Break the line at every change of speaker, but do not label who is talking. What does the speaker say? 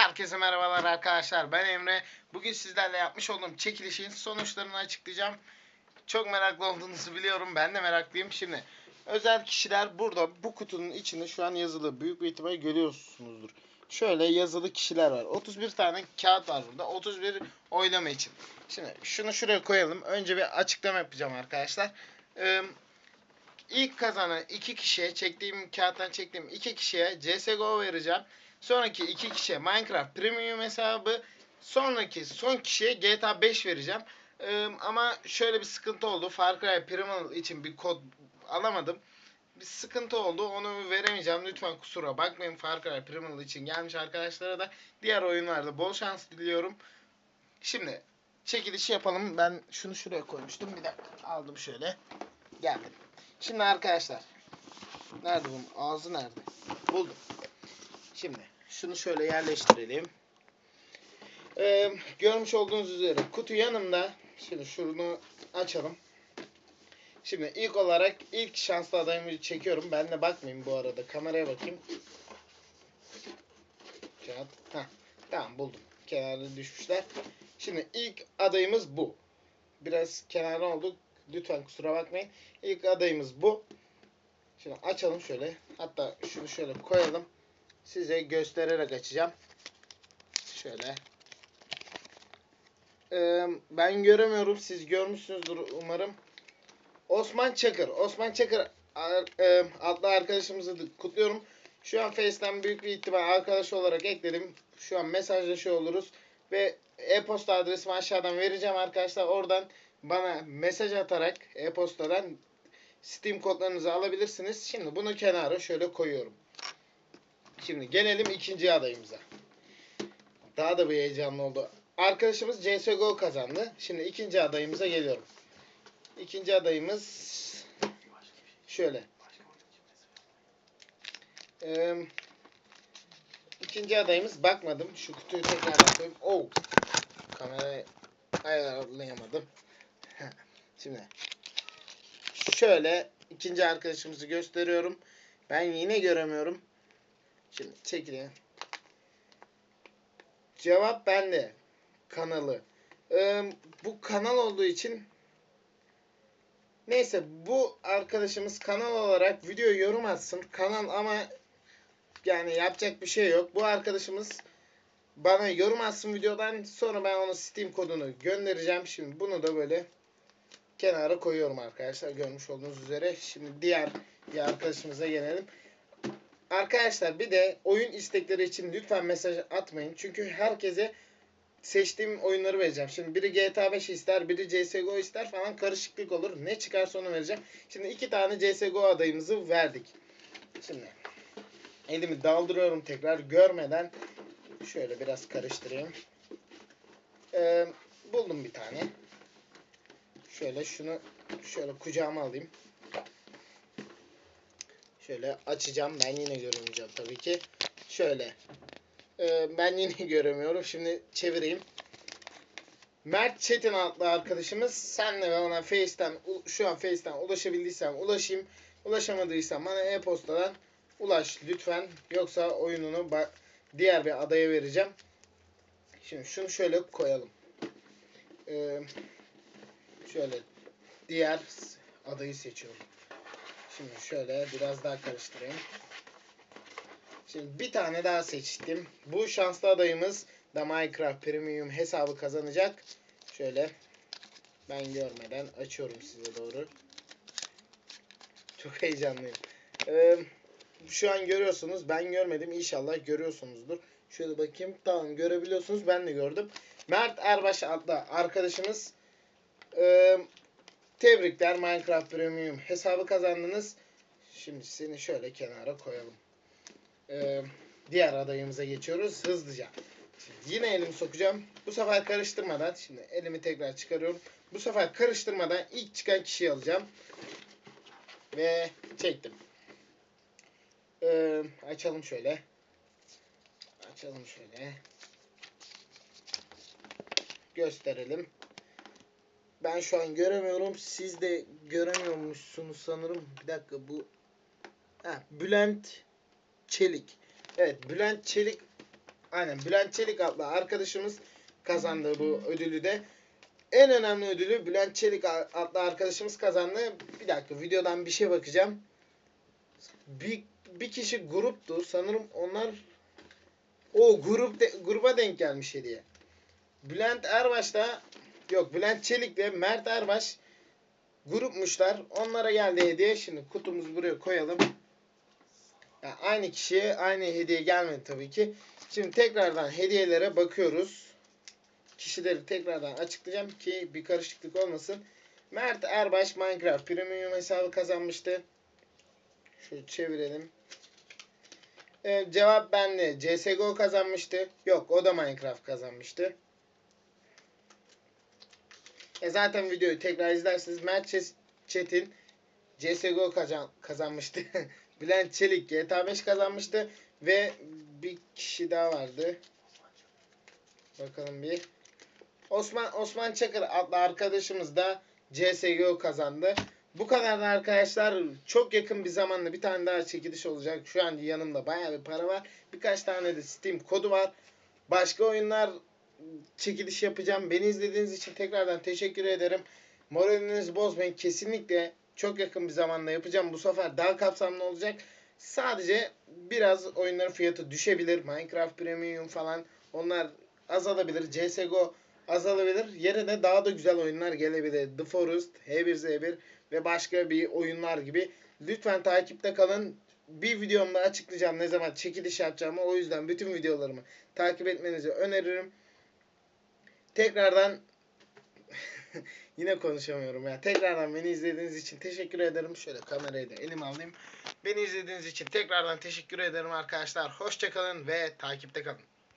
Herkese merhabalar arkadaşlar. Ben Emre. Bugün sizlerle yapmış olduğum çekilişin sonuçlarını açıklayacağım. Çok meraklı olduğunuzu biliyorum. Ben de meraklıyım. Şimdi özel kişiler burada bu kutunun içinde şu an yazılı. Büyük bir ihtimal görüyorsunuzdur. Şöyle yazılı kişiler var. 31 tane kağıt var burada. 31 oylama için. Şimdi şunu şuraya koyalım. Önce bir açıklama yapacağım arkadaşlar. Ee, ilk kazanan iki kişiye çektiğim kağıttan çektiğim iki kişiye CSGO vereceğim. Sonraki iki kişiye Minecraft Premium hesabı. Sonraki son kişiye GTA 5 vereceğim. Ee, ama şöyle bir sıkıntı oldu. Far Cry Primal için bir kod alamadım. Bir sıkıntı oldu. Onu veremeyeceğim. Lütfen kusura bakmayın. Far Cry Primal için gelmiş arkadaşlara da diğer oyunlarda bol şans diliyorum. Şimdi çekilişi yapalım. Ben şunu şuraya koymuştum. Bir dakika. Aldım şöyle. Geldim. Şimdi arkadaşlar. Nerede bunun? Ağzı nerede? Buldum. Şimdi şunu şöyle yerleştirelim. Ee, görmüş olduğunuz üzere kutu yanımda. Şimdi şunu açalım. Şimdi ilk olarak ilk şanslı adayımı çekiyorum. Ben de bakmayayım bu arada. Kameraya bakayım. Kağıt. Heh, tamam buldum. Kenarda düşmüşler. Şimdi ilk adayımız bu. Biraz kenarda olduk. Lütfen kusura bakmayın. İlk adayımız bu. Şimdi açalım şöyle. Hatta şunu şöyle koyalım size göstererek açacağım. Şöyle. Ee, ben göremiyorum. Siz görmüşsünüzdür umarım. Osman Çakır. Osman Çakır adlı arkadaşımızı da kutluyorum. Şu an Face'ten büyük bir ihtimal arkadaş olarak ekledim. Şu an mesajlaşıyor oluruz. Ve e-posta adresimi aşağıdan vereceğim arkadaşlar. Oradan bana mesaj atarak e-postadan Steam kodlarınızı alabilirsiniz. Şimdi bunu kenara şöyle koyuyorum. Şimdi gelelim ikinci adayımıza. Daha da bir heyecanlı oldu. Arkadaşımız CSGO kazandı. Şimdi ikinci adayımıza geliyorum. İkinci adayımız şöyle. Ee, ikinci adayımız bakmadım. Şu kutuyu tekrar koyayım. Oh. Kamerayı ayarlayamadım. Şimdi şöyle ikinci arkadaşımızı gösteriyorum. Ben yine göremiyorum. Şimdi çekilin. Cevap bende. Kanalı. Ee, bu kanal olduğu için neyse bu arkadaşımız kanal olarak video yorum atsın. Kanal ama yani yapacak bir şey yok. Bu arkadaşımız bana yorum atsın videodan sonra ben ona Steam kodunu göndereceğim. Şimdi bunu da böyle kenara koyuyorum arkadaşlar. Görmüş olduğunuz üzere. Şimdi diğer bir arkadaşımıza gelelim. Arkadaşlar bir de oyun istekleri için lütfen mesaj atmayın. Çünkü herkese seçtiğim oyunları vereceğim. Şimdi biri GTA 5 ister, biri CSGO ister falan karışıklık olur. Ne çıkarsa onu vereceğim. Şimdi iki tane CSGO adayımızı verdik. Şimdi elimi daldırıyorum tekrar görmeden. Şöyle biraz karıştırayım. Ee, buldum bir tane. Şöyle şunu şöyle kucağıma alayım. Şöyle açacağım. Ben yine göremeyeceğim tabii ki. Şöyle. Ee, ben yine göremiyorum. Şimdi çevireyim. Mert Çetin adlı arkadaşımız. Senle bana Face'ten şu an Face'ten ulaşabildiysem ulaşayım. Ulaşamadıysam bana e-postadan ulaş lütfen. Yoksa oyununu diğer bir adaya vereceğim. Şimdi şunu şöyle koyalım. Ee, şöyle diğer adayı seçiyorum. Şimdi şöyle biraz daha karıştırayım. Şimdi bir tane daha seçtim. Bu şanslı adayımız da Minecraft Premium hesabı kazanacak. Şöyle ben görmeden açıyorum size doğru. Çok heyecanlıyım. Ee, şu an görüyorsunuz. Ben görmedim. İnşallah görüyorsunuzdur. Şöyle bakayım. Tamam görebiliyorsunuz. Ben de gördüm. Mert Erbaş adlı arkadaşımız ee, Tebrikler Minecraft Premium hesabı kazandınız. Şimdi seni şöyle kenara koyalım. Ee, diğer adayımıza geçiyoruz hızlıca. Şimdi yine elimi sokacağım. Bu sefer karıştırmadan şimdi elimi tekrar çıkarıyorum. Bu sefer karıştırmadan ilk çıkan kişiyi alacağım. Ve çektim. Ee, açalım şöyle. Açalım şöyle. Gösterelim. Ben şu an göremiyorum. Siz de göremiyormuşsunuz sanırım. Bir dakika bu. Ha, Bülent Çelik. Evet Bülent Çelik aynen Bülent Çelik adlı arkadaşımız kazandı bu ödülü de. En önemli ödülü Bülent Çelik adlı arkadaşımız kazandı. Bir dakika videodan bir şey bakacağım. Bir, bir kişi gruptu. Sanırım onlar o grup de, gruba denk gelmiş hediye. Bülent Erbaş da yok Bülent Çelik ve Mert Erbaş grupmuşlar. Onlara geldi hediye. Şimdi kutumuzu buraya koyalım. Ya aynı kişiye aynı hediye gelmedi tabii ki. Şimdi tekrardan hediyelere bakıyoruz. Kişileri tekrardan açıklayacağım ki bir karışıklık olmasın. Mert Erbaş Minecraft Premium hesabı kazanmıştı. Şöyle çevirelim. Ee, cevap bende. CSGO kazanmıştı. Yok o da Minecraft kazanmıştı. E zaten videoyu tekrar izlersiniz. Mert Çetin CSGO kazan kazanmıştı. Bülent Çelik GTA 5 kazanmıştı. Ve bir kişi daha vardı. Bakalım bir. Osman Osman Çakır adlı arkadaşımız da CSGO kazandı. Bu kadar da arkadaşlar çok yakın bir zamanda bir tane daha çekiliş olacak. Şu an yanımda bayağı bir para var. Birkaç tane de Steam kodu var. Başka oyunlar çekiliş yapacağım. Beni izlediğiniz için tekrardan teşekkür ederim. Moralinizi bozmayın. Kesinlikle çok yakın bir zamanda yapacağım. Bu sefer daha kapsamlı olacak. Sadece biraz oyunların fiyatı düşebilir. Minecraft Premium falan onlar azalabilir. CSGO azalabilir. Yerine daha da güzel oyunlar gelebilir. The Forest, H1Z1 ve başka bir oyunlar gibi. Lütfen takipte kalın. Bir videomda açıklayacağım ne zaman çekiliş yapacağımı. O yüzden bütün videolarımı takip etmenizi öneririm. Tekrardan yine konuşamıyorum ya. Tekrardan beni izlediğiniz için teşekkür ederim. Şöyle kamerayı da elime alayım. Beni izlediğiniz için tekrardan teşekkür ederim arkadaşlar. Hoşçakalın ve takipte kalın.